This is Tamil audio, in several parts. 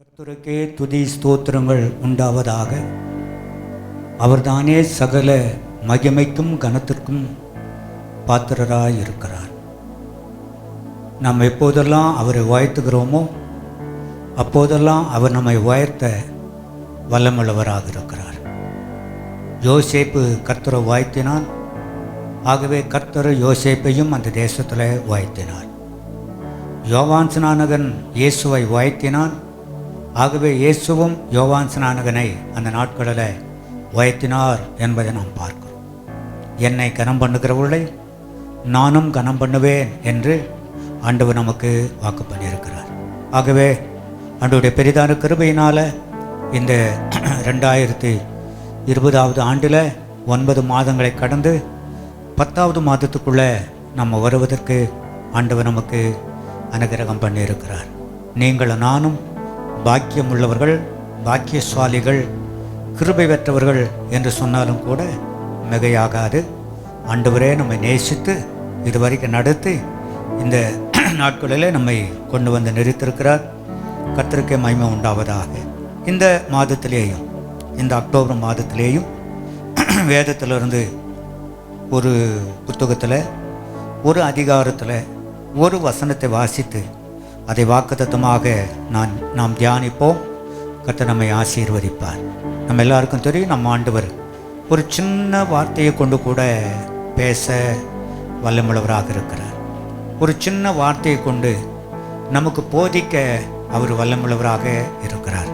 கர்த்தருக்கே துதி ஸ்தோத்திரங்கள் உண்டாவதாக. அவர்தானே சகல மகிமைக்கும் கனத்திற்கும் பாத்திரராய் இருக்கிறார் நாம் எப்போதெல்லாம் அவரை வாழ்த்துகிறோமோ அப்போதெல்லாம் அவர் நம்மை உயர்த்த வல்லமுள்ளவராக இருக்கிறார் யோசேப்பு கர்த்தரை வாழ்த்தினான். ஆகவே கர்த்தர் யோசேப்பையும் அந்த தேசத்தில் வாழ்த்தினார். யோவான் ஸ்நானகன் இயேசுவை வாழ்த்தினான். ஆகவே இயேசுவும் யோவான் ஸ்நானகனை அந்த நாட்களில் உயர்த்தினார் என்பதை நாம் பார்க்கிறோம். என்னை கனம் பண்ணுகிறவர்களை நானும் கனம் பண்ணுவேன் என்று ஆண்டவர் நமக்கு வாக்கு பண்ணியிருக்கிறார். ஆகவே ஆண்டவருடைய பெரிதான கிருபையினால் இந்த ரெண்டாயிரத்தி இருபதாவது ஆண்டில் ஒன்பது மாதங்களை கடந்து பத்தாவது மாதத்துக்குள்ளே நம்ம வருவதற்கு ஆண்டவர் நமக்கு அனுகிரகம் பண்ணியிருக்கிறார். நீங்களும் நானும் பாக்கியம் உள்ளவர்கள் பாக்கியசுவாலிகள் கிருபை பெற்றவர்கள் என்று சொன்னாலும் கூட மிகையாகாது. ஆண்டவரே நம்மை நேசித்து இதுவரைக்கும் நடத்தி இந்த நாட்களிலே நம்மை கொண்டு வந்து நிறுத்திருக்கிறார். கத்திரிக்கை மகிமை உண்டாவதாக. இந்த மாதத்திலேயும் இந்த அக்டோபர் மாதத்திலேயும் வேதத்திலிருந்து ஒரு புத்தகத்தில் ஒரு அதிகாரத்தில் ஒரு வசனத்தை வாசித்து அதை வாக்குத்தத்தமாக நான் நாம் தியானிப்போம். கத்த நம்மை ஆசீர்வதிப்பார். நம்ம எல்லாருக்கும் தெரியும் நம்ம ஆண்டவர் ஒரு சின்ன வார்த்தையை கொண்டு கூட பேச வல்லமுள்ளவராக இருக்கிறார். ஒரு சின்ன வார்த்தையை கொண்டு நமக்கு போதிக்க அவர் வல்லமுள்ளவராக இருக்கிறார்.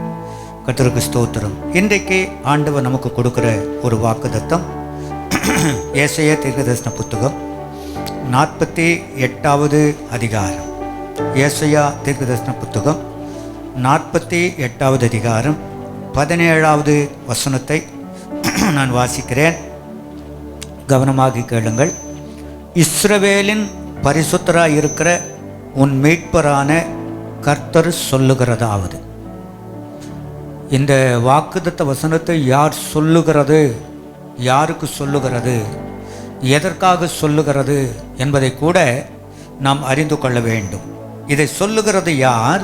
கத்தருக்கு ஸ்தோத்திரம். இன்றைக்கு ஆண்டவர் நமக்கு கொடுக்குற ஒரு வாக்குதத்தம் ஏசைய தீர்க்கதர்சன புத்தகம் நாற்பத்தி எட்டாவது அதிகாரம். ஏசையா தீர்க்கதர்சன புத்தகம் நாற்பத்தி எட்டாவது அதிகாரம் பதினேழாவது வசனத்தை நான் வாசிக்கிறேன். கவனமாக கேளுங்கள். இஸ்ரவேலின் பரிசுத்தராக இருக்கிற உன் மீட்பரான கர்த்தர் சொல்லுகிறதாவது. இந்த வாக்குதத்த வசனத்தை யார் சொல்லுகிறது? யாருக்கு சொல்லுகிறது? எதற்காக சொல்லுகிறது என்பதை கூட நாம் அறிந்து கொள்ள வேண்டும். இதை சொல்லுகிறது யார்?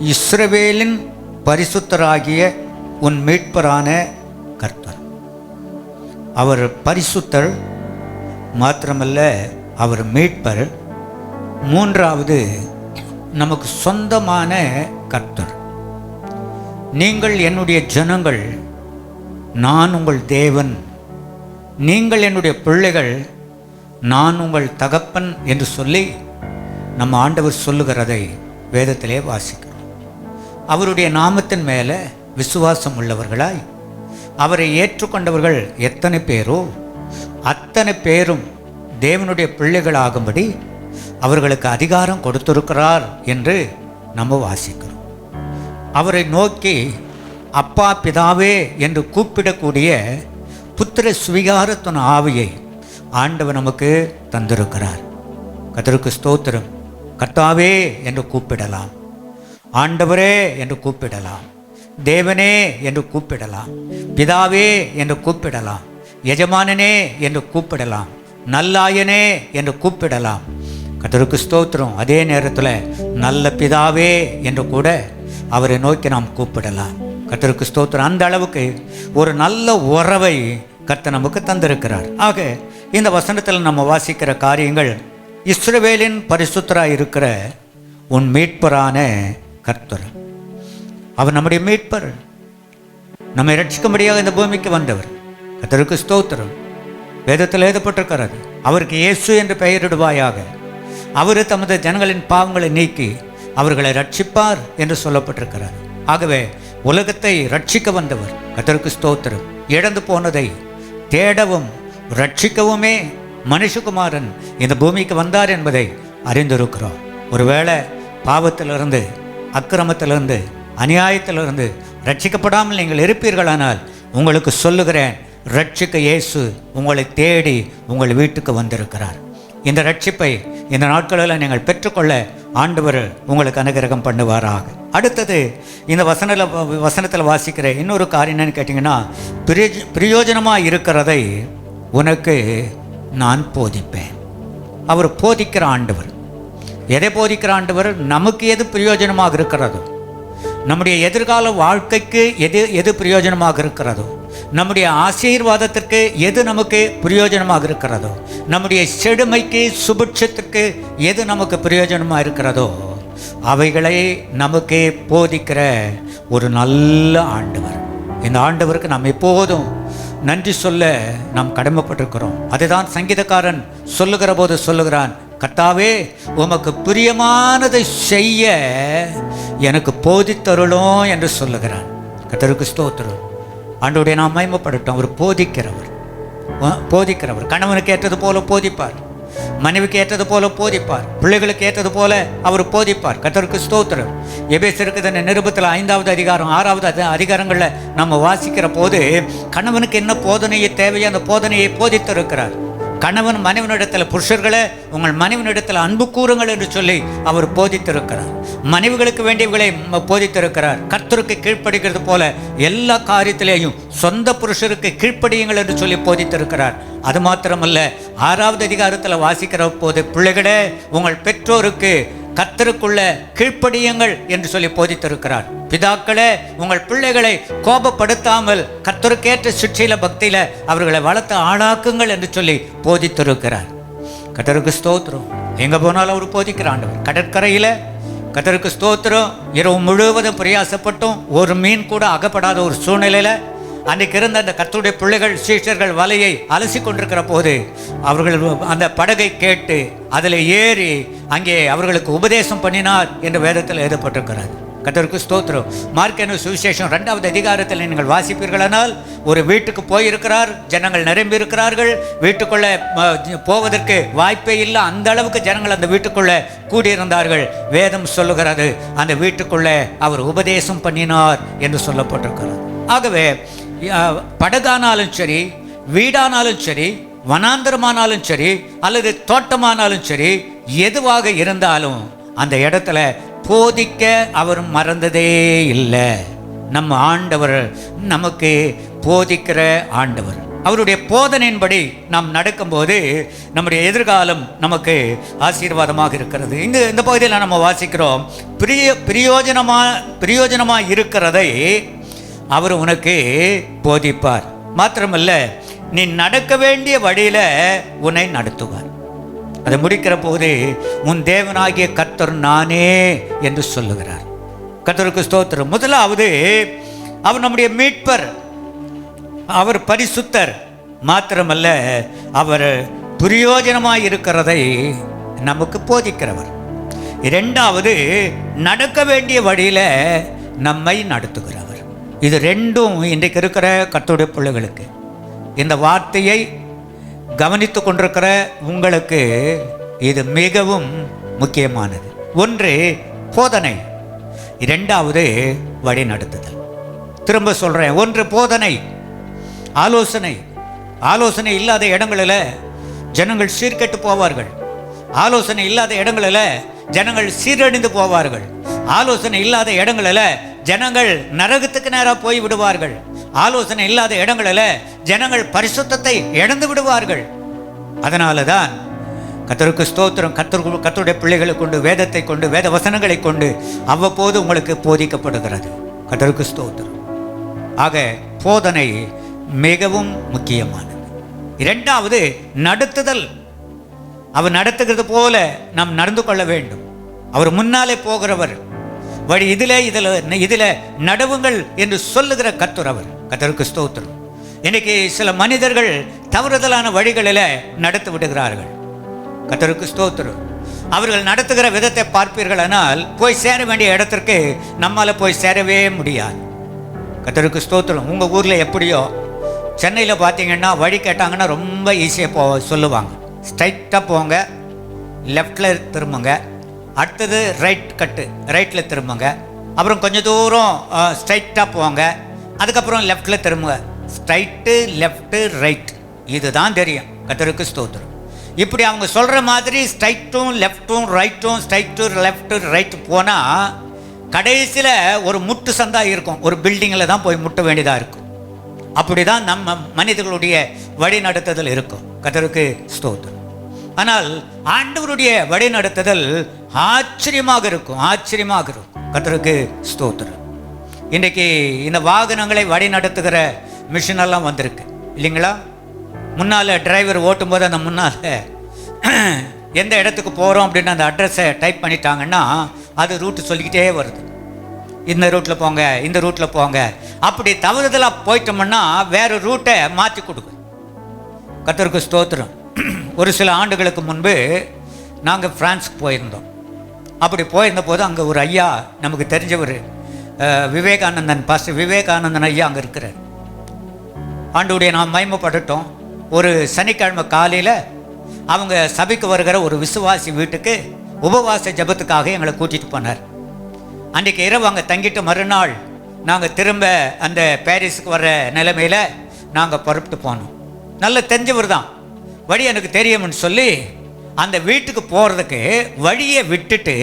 இஸ்ரவேலின் பரிசுத்தராகிய உன் மீட்பரான கர்த்தர். அவர் பரிசுத்தர் மாத்திரமல்ல அவர் மீட்பர். மூன்றாவது நமக்கு சொந்தமான கர்த்தர். நீங்கள் என்னுடைய ஜனங்கள் நான் உங்கள் தேவன். நீங்கள் என்னுடைய பிள்ளைகள் நான் உங்கள் தகப்பன் என்று சொல்லி நம்ம ஆண்டவர் சொல்லுகிறதை வேதத்திலே வாசிக்கிறோம். அவருடைய நாமத்தின் மேலே விசுவாசம் உள்ளவர்களாய் அவரை ஏற்றுக்கொண்டவர்கள் எத்தனை பேரோ அத்தனை பேரும் தேவனுடைய பிள்ளைகளாகும்படி அவர்களுக்கு அதிகாரம் கொடுத்திருக்கிறார் என்று நம்ம வாசிக்கிறோம். அவரை நோக்கி அப்பா பிதாவே என்று கூப்பிடக்கூடிய புத்திர சுவிகாரத்தின் ஆவியை ஆண்டவர் நமக்கு தந்திருக்கிறார். கதருக்கு ஸ்தோத்திரம். கர்த்தாவே என்று கூப்பிடலாம். ஆண்டவரே என்று கூப்பிடலாம். தேவனே என்று கூப்பிடலாம். பிதாவே என்று கூப்பிடலாம். எஜமானனே என்று கூப்பிடலாம். நல்லாயனே என்று கூப்பிடலாம். கத்தருக்கு ஸ்தோத்திரம். அதே நேரத்தில் நல்ல பிதாவே என்று கூட அவரை நோக்கி நாம் கூப்பிடலாம். கத்தருக்கு ஸ்தோத்திரம். அந்த அளவுக்கு ஒரு நல்ல உறவை கர்த்த நமக்கு தந்திருக்கிறார். ஆக இந்த வசனத்தில் நம்ம வாசிக்கிற காரியங்கள் இஸ்ரவேலின் பரிசுத்தராக இருக்கிற உன் மீட்பரான கர்த்தர். அவர் நம்முடைய மீட்பர். நம்மை ரட்சிக்கும்படியாக இந்த பூமிக்கு வந்தவர். கர்த்தருக்கு ஸ்தோத்திரம். வேதத்தில் எழுதப்பட்டிருக்கிறது அவருக்கு இயேசு என்று பெயரிடுவாயாக. அவர் தமது ஜனங்களின் பாவங்களை நீக்கி அவர்களை ரட்சிப்பார் என்று சொல்லப்பட்டிருக்கிறார் ஆகவே உலகத்தை ரட்சிக்க வந்தவர். கத்தருக்கு ஸ்தோத்திரம். இழந்து போனதை தேடவும் ரட்சிக்கவுமே மனுஷகுமாரன் இந்த பூமிக்கு வந்தார் என்பதை அறிந்திருக்கிறோம். ஒருவேளை பாவத்திலிருந்து அக்கிரமத்திலிருந்து அநியாயத்திலிருந்து ரட்சிக்கப்படாமல் நீங்கள் இருப்பீர்களானால் உங்களுக்கு சொல்லுகிறேன் ரட்சிக்க இயேசு உங்களை தேடி உங்கள் வீட்டுக்கு வந்திருக்கிறார். இந்த ரட்சிப்பை இந்த நாட்களில் நீங்கள் பெற்றுக்கொள்ள ஆண்டவர் உங்களுக்கு அனுகிரகம் பண்ணுவாராக. அடுத்தது இந்த வசனில் வசனத்தில் வாசிக்கிற இன்னொரு காரியம் என்னன்னு கேட்டிங்கன்னா பிரயோஜனமாக இருக்கிறதை உனக்கு நான் போதிப்பேன். அவர் போதிக்கிற ஆண்டவர். எதை போதிக்கிற ஆண்டவர்? நமக்கு எது பிரயோஜனமாக இருக்கிறதோ. நம்முடைய எதிர்கால வாழ்க்கைக்கு எது எது பிரயோஜனமாக இருக்கிறதோ. நம்முடைய ஆசீர்வாதத்திற்கு எது நமக்கு பிரயோஜனமாக இருக்கிறதோ. நம்முடைய செடுமைக்கு சுபிட்சத்திற்கு எது நமக்கு பிரயோஜனமாக இருக்கிறதோ. அவைகளை நமக்கு போதிக்கிற ஒரு நல்ல ஆண்டவர். இந்த ஆண்டவருக்கு நாம் எப்போதும் நன்றி சொல்ல நாம் கடமைப்பட்டிருக்கிறோம். அதுதான் சங்கீதக்காரன் சொல்லுகிற போது சொல்லுகிறான் கர்த்தாவே உமக்கு பிரியமானதை செய்ய எனக்கு போதித்தருளும் என்று சொல்லுகிறான். கத்தருக்கு ஸ்தோத்திரம். ஆண்டோடைய நாம் மயமப்படட்டும் அவர் போதிக்கிறவர். போதிக்கிறவர். கணவனுக்கு ஏற்றது போல போதிப்பார். மனைவிக்கு ஏற்றது போல போதிப்பார். பிள்ளைகளுக்கு ஏற்றது போல அவர் போதிப்பார். கத்தருக்கு ஸ்தோத்திரம். எபேசருக்கு தன்னை நிருபத்தில் ஐந்தாவது அதிகாரம் ஆறாவது அதிகாரங்களில் நம்ம வாசிக்கிற போது கணவனுக்கு என்ன போதனையை தேவையோ அந்த போதனையை போதித்திருக்கிறார். கணவன் மனைவனிடத்தில் புருஷர்களே உங்கள் மனைவனிடத்தில் அன்பு கூறுங்கள் என்று சொல்லி அவர் போதித்திருக்கிறார். மனைவிகளுக்கு வேண்டியவர்களை போதித்திருக்கிறார். கர்த்தருக்கு கீழ்ப்படுகிறது போல எல்லா காரியத்திலேயும் சொந்த புருஷருக்கு கீழ்ப்படியுங்கள் என்று சொல்லி போதித்திருக்கிறார். அது மாத்திரமல்ல ஆறாவது அதிகாரத்தில் வாசிக்கிற போது பிள்ளைகளே உங்கள் பெற்றோருக்கு கத்தருக்குள்ள கீழ்ப்படியுங்கள் என்று சொல்லி போதித்திருக்கிறார். பிதாக்களே உங்கள் பிள்ளைகளை கோபப்படுத்தாமல் கத்தருக்கேற்ற சுற்றில பக்தியில அவர்களை வளர்த்து ஆளாக்குங்கள் என்று சொல்லி போதித்திருக்கிறார். கத்தருக்கு ஸ்தோத்திரம். எங்க போனாலும் அவர் போதிக்கிற ஆண்டவர். கடற்கரையில கத்தருக்கு ஸ்தோத்திரம். இரவு முழுவதும் பிரயாசப்பட்டும் ஒரு மீன் கூட அகப்படாத ஒரு சூழ்நிலையில அன்னைக்கு இருந்த அந்த கர்த்தருடைய பிள்ளைகள் சீஷர்கள் வலையை அலசி கொண்டிருக்கிற போது அவர்கள் அந்த படகை கேட்டு அதில் ஏறி அங்கே அவர்களுக்கு உபதேசம் பண்ணினார் என்று வேதத்தில் எழுதப்பட்டிருக்கிறது. கத்தருக்கு ஸ்தோத்திரம். மார்க்கெனு சுவிசேஷம் ரெண்டாவது அதிகாரத்தில் நீங்கள் வாசிப்பீர்களானால் ஒரு வீட்டுக்கு போயிருக்கிறார் ஜனங்கள் நிரம்பி இருக்கிறார்கள் வீட்டுக்குள்ளே போவதற்கு வாய்ப்பே இல்லை அந்த அளவுக்கு ஜனங்கள் அந்த வீட்டுக்குள்ளே கூடியிருந்தார்கள். வேதம் சொல்லுகிறது அந்த வீட்டுக்குள்ளே அவர் உபதேசம் பண்ணினார் என்று சொல்லப்பட்டிருக்கிறார் ஆகவே படகானாலும் சரி வீடானாலும் சரி வனாந்தரமானாலும் சரி அல்லது தோட்டமானாலும் சரி எதுவாக இருந்தாலும் அந்த இடத்துல போதிக்க அவர் மறந்ததே இல்லை. நம்ம ஆண்டவர் நமக்கு போதிக்கிற ஆண்டவர். அவருடைய போதனையின்படி நாம் நடக்கும்போது நம்முடைய எதிர்காலம் நமக்கு ஆசீர்வாதமாக இருக்கிறது. இங்கு இந்த பகுதியில் நம்ம வாசிக்கிறோம் பிரிய பிரயோஜனமாக பிரயோஜனமாக இருக்கிறதை அவர் உனக்கு போதிப்பார். மாத்திரமல்ல நீ நடக்க வேண்டிய வழியில் உன்னை நடத்துவார். அதை முடிக்கிற போது உன் தேவனாகிய கத்தர் நானே என்று சொல்லுகிறார். கத்தருக்கு ஸ்தோத்திரம். முதலாவது அவர் நம்முடைய மீட்பர் அவர் பரிசுத்தர். மாத்திரமல்ல அவர் துரியோஜனமாக இருக்கிறதை நமக்கு போதிக்கிறவர். இரண்டாவது நடக்க வேண்டிய வழியில் நம்மை நடத்துகிறவர். இது ரெண்டும் இன்றைக்கு இருக்கிற கத்துடைய பிள்ளைகளுக்கு. இந்த வார்த்தையை கவனித்து கொண்டிருக்கிற உங்களுக்கு இது மிகவும் முக்கியமானது. ஒன்று போதனை. இரண்டாவது வழிநடத்துதல். திரும்ப சொல்கிறேன் ஒன்று போதனை. ஆலோசனை. ஆலோசனை இல்லாத இடங்களில் ஜனங்கள் சீர்கெட்டு போவார்கள். ஆலோசனை இல்லாத இடங்களில் ஜனங்கள் சீரழிந்து போவார்கள். ஆலோசனை இல்லாத இடங்களில் ஜனங்கள் நரகத்துக்கு நேராக போய் விடுவார்கள். ஆலோசனை இல்லாத இடங்களில் ஜனங்கள் பரிசுத்தத்தை இழந்து விடுவார்கள். அதனால தான் கத்தருக்கு ஸ்தோத்திரம் கத்தருக்கு கத்தருடைய பிள்ளைகளை கொண்டு வேதத்தை கொண்டு வேத வசனங்களை கொண்டு அவ்வப்போது உங்களுக்கு போதிக்கப்படுகிறது. கத்தருக்கு ஸ்தோத்திரம். ஆக போதனை மிகவும் முக்கியமானது. இரண்டாவது நடத்துதல். அவர் நடத்துகிறது போல நாம் நடந்து கொள்ள வேண்டும். அவர் முன்னாலே போகிறவர். வழி இதில் இதில் இதில் நடவுங்கள் என்று சொல்லுகிற கர்த்தர் அவர். கத்தருக்கு ஸ்தோத்திரம். இன்னைக்கு சில மனிதர்கள் தவறுதலான வழிகளில் நடத்தி விடுகிறார்கள். கத்தருக்கு ஸ்தோத்திரம். அவர்கள் நடத்துகிற விதத்தை பார்ப்பீர்களானால் போய் சேர வேண்டிய இடத்திற்கு நம்மால் போய் சேரவே முடியாது. கத்தருக்கு ஸ்தோத்திரம். உங்கள் ஊரில் எப்படியோ சென்னையில் பார்த்தீங்கன்னா வழி கேட்டாங்கன்னா ரொம்ப ஈஸியாக போ சொல்லுவாங்க. ஸ்ட்ரைட்டாக போங்க. லெஃப்டில் திரும்புங்க. அடுத்தது ரைட் கட்டு ரைட்டில் திரும்புங்க. அப்புறம் கொஞ்சம் தூரம் ஸ்ட்ரைட்டாக போங்க. அதுக்கப்புறம் லெஃப்டில் திரும்புங்க. ஸ்ட்ரைட்டு லெஃப்ட்டு ரைட் இதுதான் தெரியும். கத்தருக்கு ஸ்தோத்திரம். இப்படி அவங்க சொல்கிற மாதிரி ஸ்ட்ரைட்டும் லெஃப்ட்டும் ரைட்டும் ஸ்ட்ரைட்டு லெஃப்ட்டு ரைட்டு போனால் கடைசியில் ஒரு முட்டு சந்தா இருக்கும். ஒரு பில்டிங்கில் தான் போய் முட்ட வேண்டியதாக இருக்கும். அப்படி தான் நம்ம மனிதர்களுடைய வழி நடத்துதல் இருக்கும். கத்தருக்கு ஸ்தோத்திரம். ஆனால் ஆண்டவருடைய வழி நடத்துதல் ஆச்சரியமாக இருக்கும் ஆச்சரியமாக இருக்கும். கத்தருக்கு ஸ்தோத்திரம். இன்றைக்கி இந்த வாகனங்களை வழி நடத்துகிற மிஷினெல்லாம் வந்திருக்கு. இல்லைங்களா? முன்னால் டிரைவர் ஓட்டும்போது அந்த முன்னால் எந்த இடத்துக்கு போகிறோம் அப்படின்னு அந்த அட்ரஸை டைப் பண்ணிட்டாங்கன்னா அது ரூட்டு சொல்லிக்கிட்டே வருது. இந்த ரூட்டில் போங்க இந்த ரூட்டில் போங்க. அப்படி தவறுதலாக போயிட்டோம்னா வேறு ரூட்டை மாற்றி கொடுக்கும். கத்தருக்கு ஸ்தோத்திரம். ஒரு சில ஆண்டுகளுக்கு முன்பு நாங்கள் ஃப்ரான்ஸுக்கு போயிருந்தோம். அப்படி போயிருந்த போது அங்கே ஒரு ஐயா நமக்கு தெரிஞ்சவர் விவேகானந்தன் பாஸ்டர் விவேகானந்தன் ஐயா அங்கே இருக்கிறார். ஆண்டுடைய நாம் மயமப்பட்டுட்டோம் ஒரு சனிக்கிழமை காலையில் அவங்க சபைக்கு வருகிற ஒரு விசுவாசி வீட்டுக்கு உபவாச ஜெபத்துக்காக எங்களை கூட்டிகிட்டு போனார். அன்றைக்கு இரவு அங்கே தங்கிட்டு மறுநாள் நாங்கள் திரும்ப அந்த பாரிஸுக்கு வர்ற நிலைமையில் நாங்கள் புறப்பட்டு போனோம். நல்ல தெரிஞ்சவர் தான். வழி எனக்கு தெரியும்னு சொல்லி அந்த வீட்டுக்கு போகிறதுக்கு வழியை விட்டுட்டு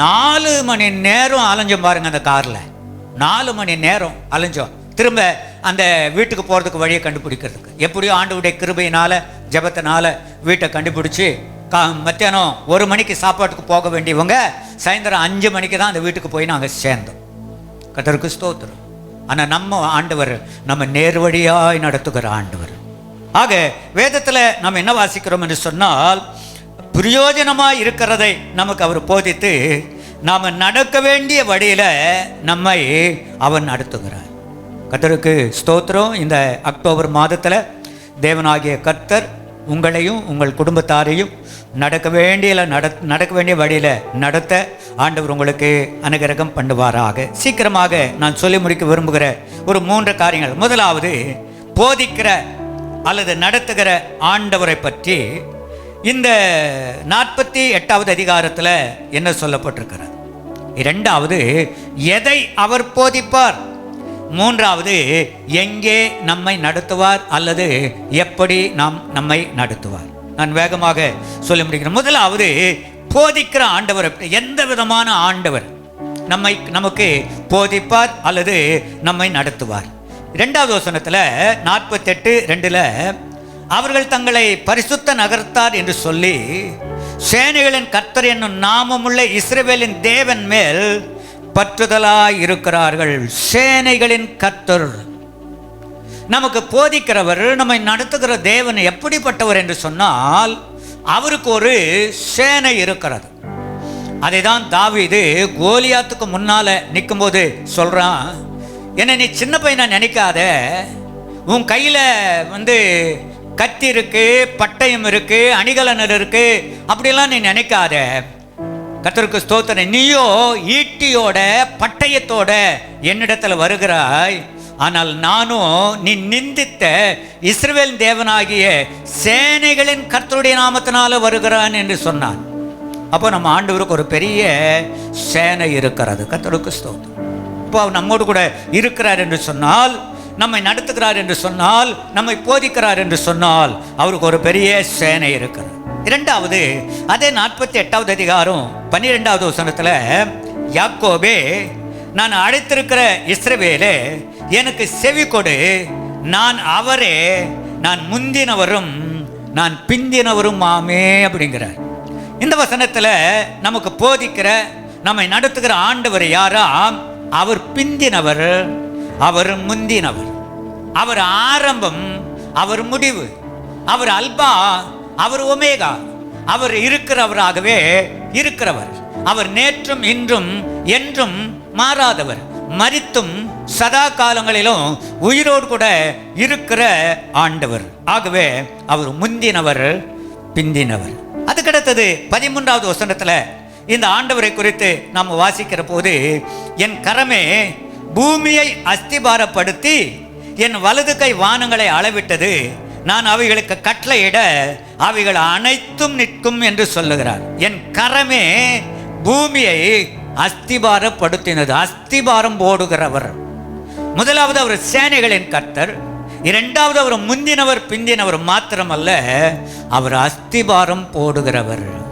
நாலு மணி நேரம் அலைஞ்சோம் பாருங்கள் அந்த காரில். நாலு மணி நேரம் அலைஞ்சோம். திரும்ப அந்த வீட்டுக்கு போகிறதுக்கு வழியை கண்டுபிடிக்கிறதுக்கு. எப்படியோ ஆண்டவுடைய கிருபையினால் ஜபத்தினால் வீட்டை கண்டுபிடிச்சி கா மத்தியானம் ஒரு மணிக்கு சாப்பாட்டுக்கு போக வேண்டியவங்க சாயந்தரம் அஞ்சு மணிக்கு தான் அந்த வீட்டுக்கு போய் நாங்கள் சேர்ந்தோம். கத்தருக்கு ஸ்தோத்திரம். ஆனால் நம்ம ஆண்டவர் நம்ம நேர்வழியாய் நடத்துகிற ஆண்டவர். ஆக வேதத்தில் நம்ம என்ன வாசிக்கிறோம் என்று சொன்னால் பிரயோஜனமாக இருக்கிறதை நமக்கு அவர் போதித்து நாம் நடக்க வேண்டிய வழியில் நம்மை அவன் நடத்துகிறார். கத்தருக்கு ஸ்தோத்திரம். இந்த அக்டோபர் மாதத்தில் தேவனாகிய கர்த்தர் உங்களையும் உங்கள் குடும்பத்தாரையும் நடக்க வேண்டிய நட நடக்க வேண்டிய வழியில் நடத்த ஆண்டவர் உங்களுக்கு அனுகிரகம் பண்ணுவாராக. சீக்கிரமாக நான் சொல்லி முடிக்க விரும்புகிற ஒரு மூன்று காரியங்கள். முதலாவது போதிக்கிற அல்லது நடத்துகிற ஆண்டவரை பற்றி இந்த நாற்பத்தி எட்டாவது அதிகாரத்தில் என்ன சொல்லப்பட்டிருக்கிறது? இரண்டாவது எதை அவர் போதிப்பார்? மூன்றாவது எங்கே நம்மை நடத்துவார் அல்லது எப்படி நாம் நம்மை நடத்துவார்? நான் வேகமாக சொல்ல முடிக்கிறேன் முதலாவது போதிக்கிற ஆண்டவர் எந்த விதமான ஆண்டவர் நம்மை நமக்கு போதிப்பார் அல்லது நம்மை நடத்துவார்? இரண்டாவது வசனத்தில் நாற்பத்தெட்டு ரெண்டில் அவர்கள் தங்களை பரிசுத்த நகர்த்தார் என்று சொல்லி சேனைகளின் கர்த்தர் என்னும் நாமமுள்ள இஸ்ரேவேலின் தேவன் மேல் பற்றுதலாய் இருக்கிறார்கள் சேனைகளின் கர்த்தர். நமக்கு போதிக்கிறவர் நம்மை நடத்துகிற தேவன் எப்படிப்பட்டவர் என்று சொன்னால் அவருக்கு ஒரு சேனை இருக்கிறது. அதை தான் தாவீது கோலியாத்துக்கு முன்னால் நிற்கும்போது சொல்கிறான் என்ன நீ சின்ன பையனை நினைக்காத. உன் கையில் வந்து கத்தி இருக்கு பட்டயம் இருக்கு அணிகலனர் இருக்கு. அப்படிலாம் நீ நினைக்காத. கத்தருக்கு ஸ்தோத்திர நீயோ ஈட்டியோட பட்டயத்தோட என்னிடத்தில் வருகிறாய். ஆனால் நானும் நீ நிந்தித்த இஸ்ரேல் தேவனாகிய சேனைகளின் கர்த்தருடைய நாமத்தினால வருகிறான் என்று சொன்னான். அப்போ நம்ம ஆண்டவருக்கு ஒரு பெரிய சேனை இருக்கிறது. கர்த்தருக்கு ஸ்தோத்திரம். இப்போ நம்மோடு கூட இருக்கிறார் என்று சொன்னால் நம்மை நடத்துகிறார் என்று சொன்னால் நம்மை போதிக்கிறார் என்று சொன்னால் அவருக்கு ஒரு பெரிய சேனை இருக்கிறது. இரண்டாவது அதே நாற்பத்தி எட்டாவது அதிகாரம் பன்னிரெண்டாவது வசனத்தில் யாக்கோபே நான் அழைத்திருக்கிற இஸ்ரவேலே எனக்கு செவி கொடு. நான் அவரே நான் முந்தினவரும் நான் பிந்தினவரும் ஆமே அப்படிங்கிறார். இந்த வசனத்தில் நமக்கு போதிக்கிற நம்மை நடத்துகிற ஆண்டவர் யாராம் அவர் பிந்தினவர் அவர் முந்தினவர். அவர் ஆரம்பம் அவர் முடிவு அவர் அல்பா அவர் ஒமேகா. அவர் இருக்கிறவராகவே இருக்கிறவர். அவர் நேற்றும் இன்றும் என்றும் மாறாதவர். மறித்தும் சதா காலங்களிலும் உயிரோடு கூட இருக்கிற ஆண்டவர். ஆகவே அவர் முந்தினவர் பிந்தினவர். அதுக்கடுத்தது பதிமூன்றாவது வசனத்தில் இந்த ஆண்டவரை குறித்து நாம் வாசிக்கிற போது என் கரமே பூமியை அஸ்திபாரப்படுத்தி என் வலது கை வானங்களை அளவிட்டது. நான் அவைகளுக்கு கட்டளையிட அவைகள் அனைத்தும் நிற்கும் என்று சொல்லுகிறார். என் கரமே பூமியை அஸ்திபாரப்படுத்தினது. அஸ்திபாரம் போடுகிறவர். முதலாவது அவர் சேனைகளின் கர்த்தர். இரண்டாவது அவர் முந்தினவர் பிந்தினவர் மாத்திரமல்ல அவர் அஸ்திபாரம் போடுகிறவர்.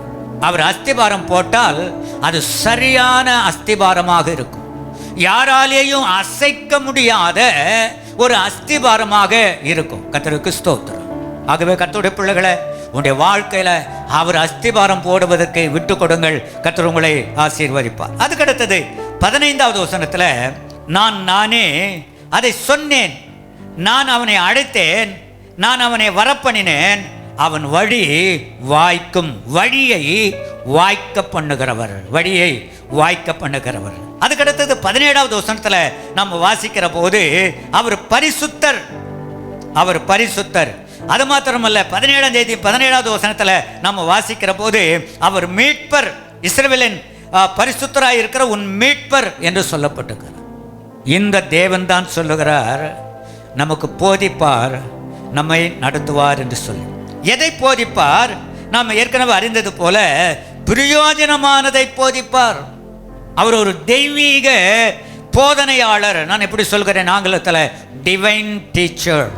அவர் அஸ்திபாரம் போட்டால் அது சரியான அஸ்திபாரமாக இருக்கும். யாராலேயும் அசைக்க முடியாத ஒரு அஸ்திபாரமாக இருக்கும். கத்தருக்கு ஸ்தோத்திரம். ஆகவே கர்த்தருடைய பிள்ளைகளை உங்களுடைய வாழ்க்கையில் அவர் அஸ்திபாரம் போடுவதற்கு விட்டு கொடுங்கள். கத்தர் உங்களை ஆசீர்வதிப்பார். அதுக்கடுத்தது பதினைந்தாவது வசனத்தில் நான் நானே அதை சொன்னேன். நான் அவனை அழைத்தேன். நான் அவனை வரப்பண்ணினேன். அவன் வழி வாய்க்கும் வழியை வாய்க்க பண்ணுகிறவர். வழியை வாய்க்க பண்ணுகிறவர். அதுக்கடுத்தது பதினேழாவது வசனத்தில் நம்ம வாசிக்கிற போது அவர் பரிசுத்தர். அவர் பரிசுத்தர். அது மாத்திரமல்ல பதினேழாம் தேதி பதினேழாவது வசனத்தில் நம்ம வாசிக்கிற போது அவர் மீட்பர். இஸ்ரவேலின் பரிசுத்தராக இருக்கிற உன் மீட்பர் என்று சொல்லப்பட்டிருக்கிறார் இந்த தேவன் தான் சொல்லுகிறார் நமக்கு போதிப்பார் நம்மை நடத்துவார் என்று சொல்லி. எதை போதிப்பார்? நாம் ஏற்கனவே அறிந்தது போல பிரயோஜனமானதை போதிப்பார். அவர் ஒரு தெய்வீக போதனையாளர். நான் எப்படி சொல்கிறேன்? ஆங்கிலத்தில் டிவைன் டீச்சர்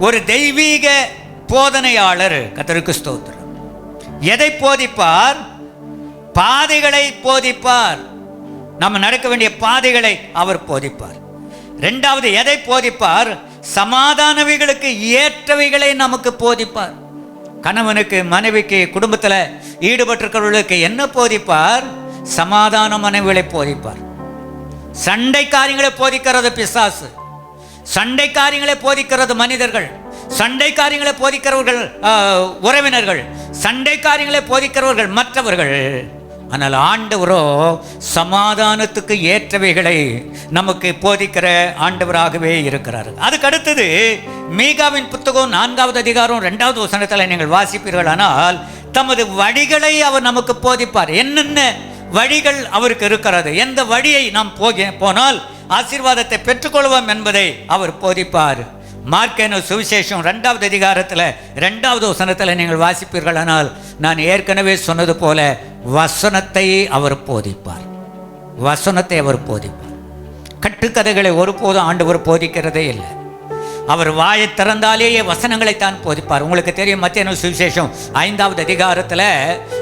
ஒரு தெய்வீக போதனையாளர். கத்தருக்கு ஸ்தோத்திரம். எதை போதிப்பார்? பாதைகளை போதிப்பார். நம்ம நடக்க வேண்டிய பாதைகளை அவர் போதிப்பார். ரெண்டாவது எதை போதிப்பார்? சமாதானவைகளுக்கு ஏற்றவைகளை நமக்கு போதிப்பார். கணவனுக்கு மனைவிக்கு குடும்பத்தில் ஈடுபட்டிருக்கிறவர்களுக்கு என்ன போதிப்பார்? சமாதான மனைவிகளை போதிப்பார். சண்டை காரியங்களை போதிக்கிறது பிசாசு. சண்டை காரியங்களை போதிக்கிறது மனிதர்கள். சண்டை காரியங்களை போதிக்கிறவர்கள் உறவினர்கள். சண்டை காரியங்களை போதிக்கிறவர்கள் மற்றவர்கள். ஆனால் ஆண்டவரோ சமாதானத்துக்கு ஏற்றவைகளை நமக்கு போதிக்கிற ஆண்டவராகவே இருக்கிறார். அதுக்கு அடுத்தது மீகாவின் புத்தகம் நான்காவது அதிகாரம் ரெண்டாவது வசனத்தில் நீங்கள் வாசிப்பீர்கள். ஆனால் தமது வழிகளை அவர் நமக்கு போதிப்பார். என்னென்ன வழிகள் அவருக்கு இருக்கிறது? எந்த வழியை நாம் போக போனால் ஆசீர்வாதத்தை பெற்றுக்கொள்வோம் என்பதை அவர் போதிப்பார். மார்க்கேனு சுவிசேஷம் ரெண்டாவது அதிகாரத்தில் ரெண்டாவது வசனத்தில் நீங்கள் வாசிப்பீர்கள் ஆனால் நான் ஏற்கனவே சொன்னது போல வசனத்தை அவர் போதிப்பார். வசனத்தை அவர் போதிப்பார். கட்டுக்கதைகளை ஒருபோதும் ஆண்டவர் போதிக்கிறதே இல்லை. அவர் வாயை திறந்தாலேயே வசனங்களை தான் போதிப்பார். உங்களுக்கு தெரியும் மத்திய சுவிசேஷம் ஐந்தாவது அதிகாரத்தில்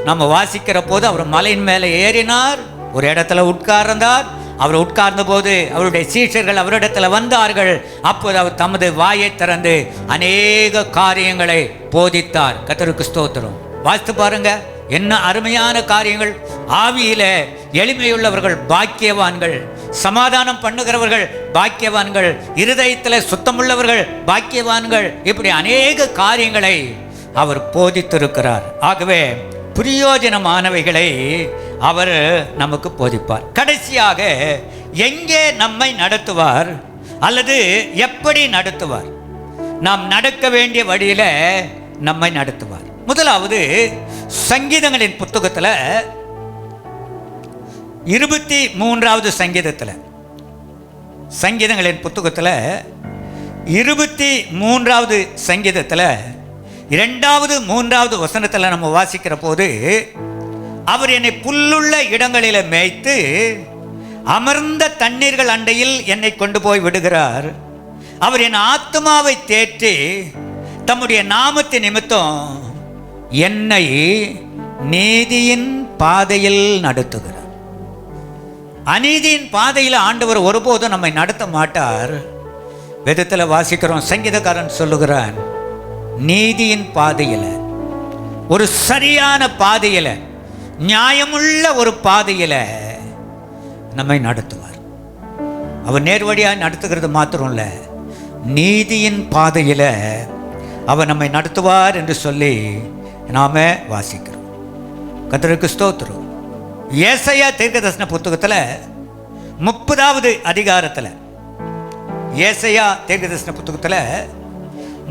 நம்ம வாசிக்கிற போது அவர் மலையின் மேலே ஏறினார் ஒரு இடத்துல உட்கார்ந்தார் அவர் உட்கார்ந்த போது அவருடைய சீஷர்கள் அவரிடத்தில் வந்தார்கள். அப்போது அவர் தமது வாயை திறந்து அநேக காரியங்களை போதித்தார். கத்தருக்கு ஸ்தோத்திரம். வாசித்து பாருங்க. என்ன அருமையான காரியங்கள். ஆவியில எளிமையுள்ளவர்கள் பாக்கியவான்கள். சமாதானம் பண்ணுகிறவர்கள் பாக்கியவான்கள். இருதயத்தில் சுத்தமுள்ளவர்கள் பாக்கியவான்கள். இப்படி அநேக காரியங்களை அவர் போதித்திருக்கிறார். ஆகவே பிரயோஜனமானவைகளை அவர் நமக்கு போதிப்பார். கடைசியாக எங்கே நம்மை நடத்துவார் அல்லது எப்படி நடத்துவார்? நாம் நடக்க வேண்டிய வழியில் நம்மை நடத்துவார். முதலாவது சங்கீதங்களின் புத்தகத்தில் இருபத்தி மூன்றாவது சங்கீதத்தில் சங்கீதங்களின் புத்தகத்தில் இருபத்தி மூன்றாவது சங்கீதத்தில் இரண்டாவது மூன்றாவது வசனத்தில் நம்ம வாசிக்கிற போது அவர் என்னை புல்லுள்ள இடங்களில் மேய்த்து அமர்ந்த தண்ணீர்கள் அண்டையில் என்னை கொண்டு போய் விடுகிறார். அவர் என் ஆத்மாவை தேற்றி தம்முடைய நாமத்தை நிமித்தம் என்னை நீதியின் பாதையில் நடத்துகிறார். அநீதியின் பாதையில் ஆண்டவர் ஒருபோதும் நம்மை நடத்த மாட்டார். விதத்தில் வாசிக்கிறோம் சங்கீதக்காரன் சொல்லுகிறான் நீதியின் பாதையில் ஒரு சரியான பாதையில் நியாயமுள்ள ஒரு பாதையில் நம்மை நடத்துவார். அவர் நேர்வழியாக நடத்துகிறது மாத்திரம் இல்லை நீதியின் பாதையில் அவர் நம்மை நடத்துவார் என்று சொல்லி நாம வாசிக்கிறோம். கத்தருக்கு ஸ்தோத்திரம். ஏசையா தீர்க்கதர்சன புத்தகத்தில் முப்பதாவது அதிகாரத்தில் ஏசையா தீர்க்கதர்சன புத்தகத்தில்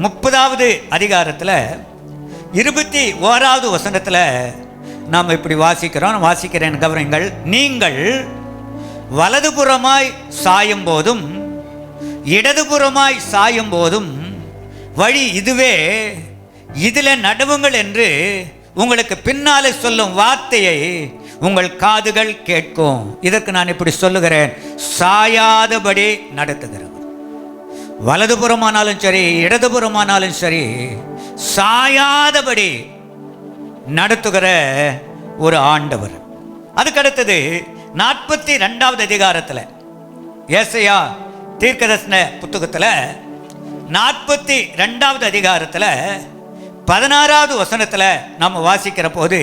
முப்பதாவது அதிகாரத்தில் இருபத்தி ஓராவது வசனத்தில் நாம் இப்படி வாசிக்கிறோம். வாசிக்கிறேன் கவனிங்கள் நீங்கள் வலதுபுறமாய் சாயும் போதும் இடதுபுறமாய் சாயும் போதும் வழி இதுவே இதில் நடுவுங்கள் என்று உங்களுக்கு பின்னாலே சொல்லும் வார்த்தையை உங்கள் காதுகள் கேட்கும். இதற்கு நான் இப்படி சொல்லுகிறேன். சாயாதபடி நடத்துகிறேன் வலதுபுறமானாலும் சரி இடதுபுறமானாலும் சரி சாயாதபடி நடத்துகிற ஒரு ஆண்டவர். அதுக்கடுத்தது நாற்பத்தி ரெண்டாவது அதிகாரத்தில் ஏசையா தீர்க்கதர்சன புத்தகத்தில் நாற்பத்தி ரெண்டாவது அதிகாரத்தில் பதினாறாவது வசனத்தில் நம்ம வாசிக்கிற போது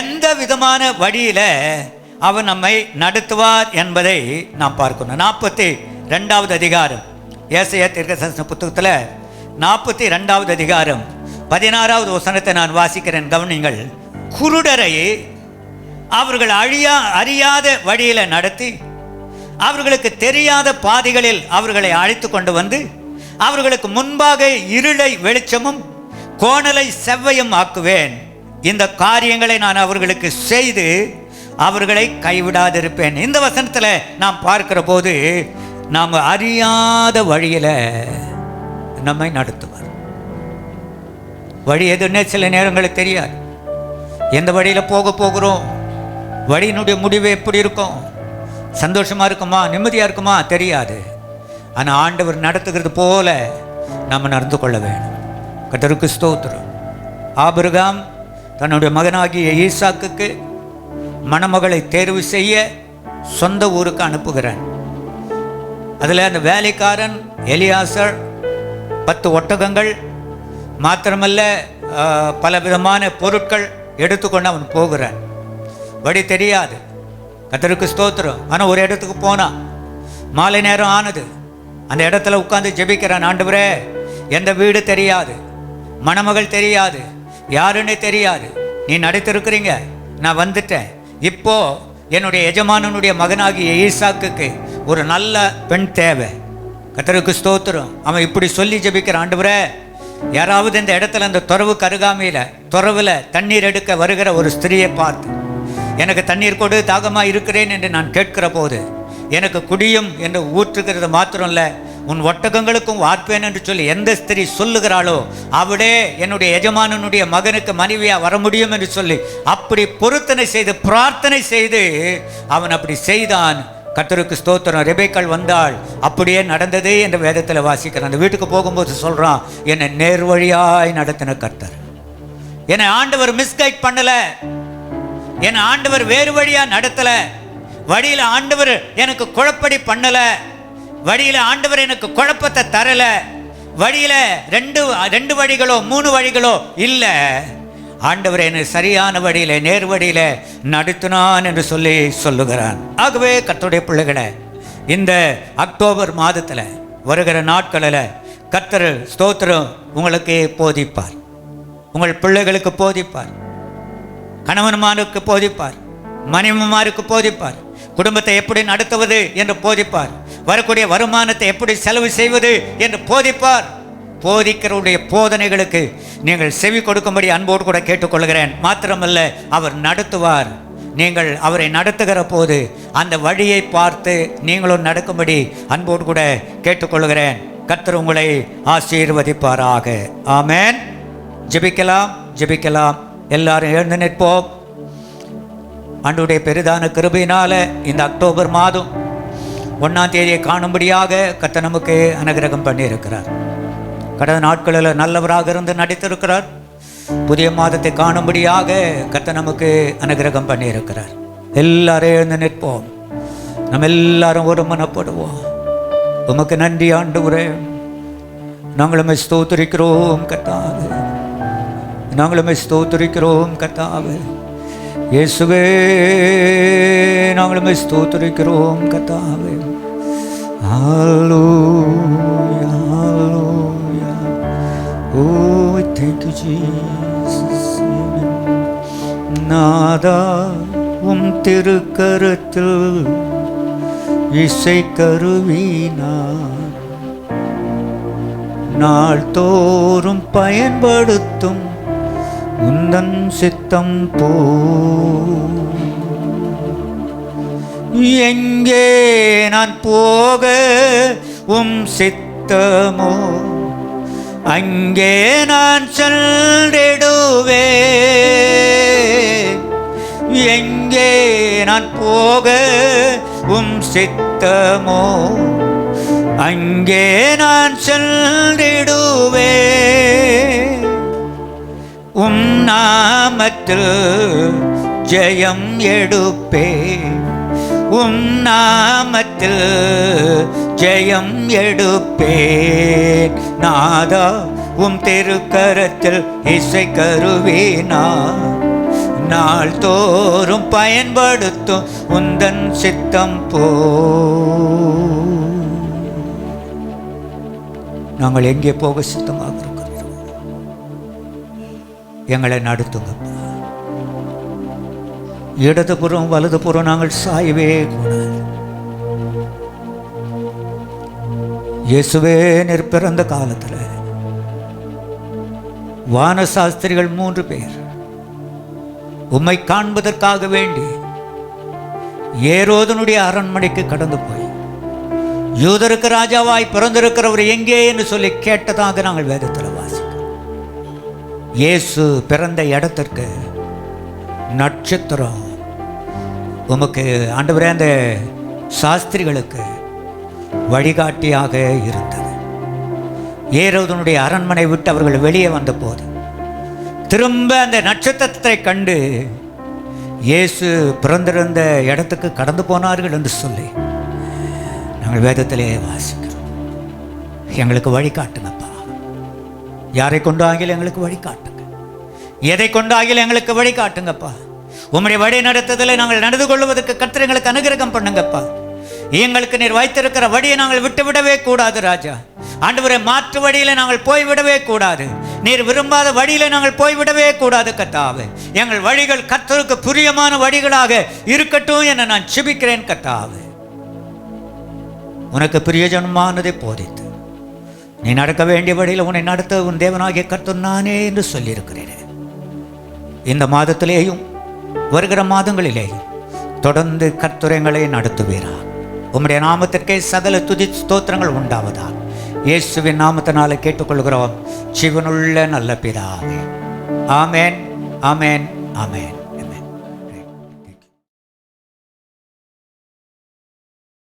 எந்த விதமான வழியில் அவர் நம்மை நடத்துவார் என்பதை நாம் பார்க்கணும். நாற்பத்தி ரெண்டாவது அதிகாரம். ஏசையா தீர்க்கதரிசன புத்தகத்தில் நாற்பத்தி ரெண்டாவது அதிகாரம் பதினாறாவது வசனத்தை நான் வாசிக்கிறேன். கவனிங்கள் குருடரை அவர்கள் அழியா அறியாத வழியில் நடத்தி அவர்களுக்கு தெரியாத பாதைகளில் அவர்களை அழைத்து கொண்டு வந்து அவர்களுக்கு முன்பாக இருளை வெளிச்சமும் கோணலை செவ்வையும் ஆக்குவேன். இந்த காரியங்களை நான் அவர்களுக்கு செய்து அவர்களை கைவிடாதிருப்பேன். இந்த வசனத்தில் நாம் பார்க்கிற போது நாம் அறியாத வழியில் நம்மை நடத்துவார். வழி எதுன்னே சில நேரங்களுக்கு தெரியாது. எந்த வழியில் போக போகிறோம்? வழியினுடைய முடிவு எப்படி இருக்கும்? சந்தோஷமாக இருக்குமா? நிம்மதியாக இருக்குமா? தெரியாது. ஆனால் ஆண்டவர் நடத்துகிறது போல நம்ம நடந்து கொள்ள வேணும் கத்தருக்கு ஸ்தோத்திரம். ஆபிரகாம் தன்னுடைய மகனாகிய ஈசாக்குக்கு மணமகளை தேர்வு செய்ய சொந்த ஊருக்கு அனுப்புகிறான். அதில் அந்த வேலைக்காரன் எலியாசர் பத்து ஒட்டகங்கள் மாத்திரமல்ல பல விதமான பொருட்கள் எடுத்துக்கொண்டு அவன் போகிறான். வழி தெரியாது. கத்தருக்கு ஸ்தோத்திரம். ஆனால் ஒரு இடத்துக்கு போனான் மாலை நேரம் ஆனது. அந்த இடத்துல உட்காந்து ஜெபிக்கிறான் ஆண்டவரே எந்த வீடு தெரியாது. மணமகள் தெரியாது. யாருன்னு தெரியாது. நீ நடத்திருக்கிறீங்க. நான் வந்துட்டேன். இப்போ என்னுடைய எஜமானனுடைய மகனாகிய ஈசாக்குக்கு ஒரு நல்ல பெண் தேவை. கத்தருக்கு ஸ்தோத்திரம். அவன் இப்படி சொல்லி ஜபிக்கிற ஆண்டவரே யாராவது இந்த இடத்துல இந்த துறவு கருகாமையில் துறவில் தண்ணீர் எடுக்க வருகிற ஒரு ஸ்திரியை பார்த்து எனக்கு தண்ணீர் கொடு தாகமாக இருக்கிறேன் என்று நான் கேட்கிற போது எனக்கு குடியும் என்று ஊற்றுகிறது மாத்திரம் இல்லை உன் ஒட்டகங்களுக்கும் வார்ப்பேன் என்று சொல்லி எந்த ஸ்திரீ சொல்லுகிறாளோ அவளே என்னுடைய எஜமானனுடைய மகனுக்கு மனைவியாக வர முடியும் என்று சொல்லி அப்படி பொருத்தனை செய்து பிரார்த்தனை செய்து அவன் அப்படி செய்தான். கத்தருக்கு ஸ்தோத்திரம். ரெபேக்காள் வந்தாள். அப்படியே நடந்ததே என்ற வேதத்தில் வாசிக்கிறான். அந்த வீட்டுக்கு போகும்போது சொல்கிறான் என்னை நேர்வழியாய் நடத்தின கர்த்தர். என்னை ஆண்டவர் மிஸ்கைட் பண்ணலை. என்னை ஆண்டவர் வேறு வழியாக நடத்தலை. வழியில் ஆண்டவர் எனக்கு குழப்படி பண்ணலை. வழியில் ஆண்டவர் எனக்கு குழப்பத்தை தரலை. வழியில் ரெண்டு ரெண்டு வழிகளோ மூணு வழிகளோ இல்லை. ஆண்டவர் என்னை சரியான வழியில நேர் வழியில நடத்தினான் என்று சொல்லி சொல்லுகிறான். ஆகவே கர்த்தருடைய பிள்ளைகளை இந்த அக்டோபர் மாதத்தில் வருகிற நாட்களில் கத்தர் ஸ்தோத்திரம் உங்களுக்கு போதிப்பார். உங்கள் பிள்ளைகளுக்கு போதிப்பார். கணவன்மாருக்கு போதிப்பார். மனைவிமாருக்கு போதிப்பார். குடும்பத்தை எப்படி நடத்துவது என்று போதிப்பார். வரக்கூடிய வருமானத்தை எப்படி செலவு செய்வது என்று போதிப்பார். போதிக்கிறவருடைய போதனைகளுக்கு நீங்கள் செவி கொடுக்கும்படி அன்போடு கூட கேட்டுக்கொள்கிறேன். மாத்திரமல்ல அவர் நடத்துவார். நீங்கள் அவரை நடத்துகிற போது அந்த வழியை பார்த்து நீங்களும் நடக்கும்படி அன்போடு கூட கேட்டுக்கொள்கிறேன். கர்த்தர் உங்களை ஆசீர்வதிப்பாராக. ஆமேன். ஜெபிக்கலாம் ஜெபிக்கலாம். எல்லாரும் எழுந்து நிற்போம். அன்றுடைய பெரிதான கிருபையினால் இந்த அக்டோபர் மாதம் ஒன்றாம் தேதியை காணும்படியாக கத்த நமக்கு அனுகிரகம் பண்ணியிருக்கிறார். கடந்த நாட்களில் நல்லவராக இருந்து நடித்திருக்கிறார். புதிய மாதத்தை காணும்படியாக கத்த நமக்கு அனுகிரகம் பண்ணியிருக்கிறார். எல்லாரும் எழுந்து நிற்போம். நம்ம எல்லாரும் ஒரு மனப்படுவோம் உமக்கு நன்றி ஆண்டு நாங்களும் ஸ்தோத்திரிக்கிறோம் கத்தாவு நாங்களும் ஸ்தோத்திரிக்கிறோம் கத்தாவு இயேசுவே நாங்களும் ஸ்தோத்திரிக்கிறோம் கத்தாவு ஆலோ ஜீசஸ் நாதா உம் திருக்கருத்தில் இசை கருவினார். நாள்தோறும் பயன்படுத்தும் உந்தன் சித்தம் போ. எங்கே நான் போக உம் சித்தமோ? அங்கே நான் சென்றிடுவே. எங்கே நான் போக உம் சித்தமோ? அங்கே நான் சென்றிடுவே. உம் நாமத்தில் ஜெயம் எடுப்பே உம் நாமத்தில் ஜெயம் எடுப்பே நாதா உம் திருக்கரத்தில் இசை கருவேனா. நாள் தோறும் பயன்படுத்தும் உந்தன் சித்தம் போ. நாங்கள் எங்கே போக சித்தமாக இருக்கிறோம்? எங்களை நடத்துங்கப்பா இடதுபுறம் வலதுபுறம் நாங்கள் சாயவே கூடாது. இயேசுவே நீர் பிறந்த காலத்தில் வானசாஸ்திரிகள் மூன்று பேர். உம்மை காண்பதற்காக வேண்டி ஏரோதனுடைய அரண்மனைக்கு கடந்து போய் யூதருக்கு ராஜாவாய் பிறந்திருக்கிறவர் எங்கே என்று சொல்லி கேட்டதாக நாங்கள் வேதத்தில் வாசிக்கிறோம். இயேசு பிறந்த இடத்திற்கு நட்சத்திரம். உமக்கு ஆண்டவரே அந்த சாஸ்திரிகளுக்கு வழிகாட்டியாக இருந்தது. ஏரோதனுடைய அரண்மனை விட்டு அவர்கள் வெளியே வந்தபோது திரும்ப அந்த நட்சத்திரத்தை கண்டு இயேசு பிறந்திருந்த இடத்துக்கு கடந்து போனார்கள் என்று சொல்லி நாங்கள் வேதத்திலே வாசிக்கிறோம். எங்களுக்கு வழிகாட்டுங்கப்பா யாரை கொண்டு ஆகியில் எங்களுக்கு வழிகாட்டுங்க எதை கொண்டு ஆகியில் எங்களுக்கு வழிகாட்டுங்கப்பா உம்முடைய வழி நடத்துதலை நாங்கள் நடந்து கொள்வதற்கு கத்திரங்களுக்கு எங்களுக்கு அனுகிரகம் பண்ணுங்கப்பா. எங்களுக்கு நீர் வைத்திருக்கிற வழியை நாங்கள் விட்டுவிடவே கூடாது ராஜா. ஆண்டவரை மாற்று வழியில் நாங்கள் போய்விடவே கூடாது. நீர் விரும்பாத வழியில் நாங்கள் போய்விடவே கூடாது கத்தாவே எங்கள் வழிகள் கத்தருக்கு புரியமான வழிகளாக இருக்கட்டும் என நான் சிபிக்கிறேன் கத்தாவே உனக்கு பிரியஜனமானதை போதித்து நீ நடக்க வேண்டிய வழியில் உன்னை நடத்த உன் தேவனாகிய கர்த்தர் நானே என்று சொல்லியிருக்கிறேன். இந்த மாதத்திலேயும் வருகிற மாதங்களிலேயும் தொடர்ந்து கர்த்துரைகளை நடத்துவீராக. உம்முடைய நாமத்திற்கே சகல துதி ஸ்தோத்திரங்கள் உண்டாவதா இயேசுவின் நாமத்தினால கேட்டுக்கொள்கிறோம். சிவனுள்ள நல்ல பிதாவே. ஆமேன் ஆமேன் ஆமேன்.